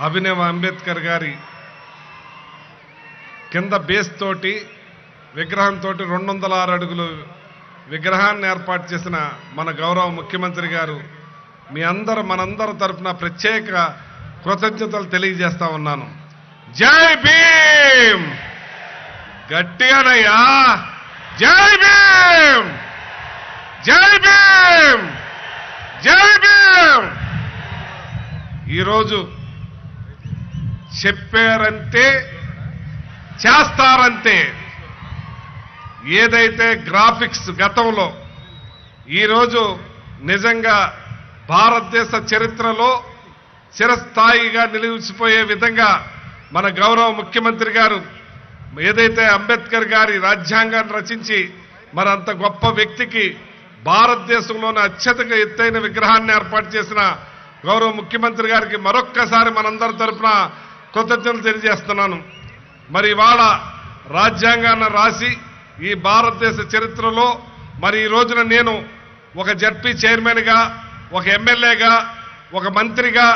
అభినవ్ అంబేద్కర్ గారి కింద బేస్ తోటి విగ్రహంతో రెండు వందల ఆరు అడుగులు విగ్రహాన్ని ఏర్పాటు చేసిన మన గౌరవ ముఖ్యమంత్రి గారు మీ అందరు మనందరి తరఫున ప్రత్యేక కృతజ్ఞతలు తెలియజేస్తా ఉన్నాను. జై భీమ్! గట్టిగానయ్యా! జై భీమ్! జై భీమ్! జై భీమ్! ఈరోజు చెప్పారంటే చేస్తారంతే ఏదైతే గ్రాఫిక్స్ గతంలో ఈరోజు నిజంగా భారతదేశ చరిత్రలో చిరస్థాయిగా నిలిచిపోయే విధంగా మన గౌరవ ముఖ్యమంత్రి గారు ఏదైతే అంబేద్కర్ గారి రాజ్యాంగాన్ని రచించి మరి అంత గొప్ప వ్యక్తికి భారతదేశంలోని అత్యధిక ఎత్తైన విగ్రహాన్ని ఏర్పాటు చేసిన గౌరవ ముఖ్యమంత్రి గారికి మరొక్కసారి మనందరి తరపున కృతజ్ఞతలు తెలియజేస్తున్నాను. మరి ఇవాళ రాజ్యాంగాన్ని రాసి ఈ భారతదేశ చరిత్రలో మరి ఈ రోజున నేను ఒక జడ్పీ చైర్మన్గా ఒక ఎమ్మెల్యేగా ఒక మంత్రిగా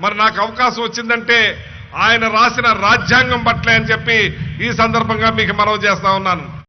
మరి నాకు అవకాశం వచ్చిందంటే ఆయన రాసిన రాజ్యాంగం పట్లే అని చెప్పి ఈ సందర్భంగా మీకు మనవి చేస్తా ఉన్నాను.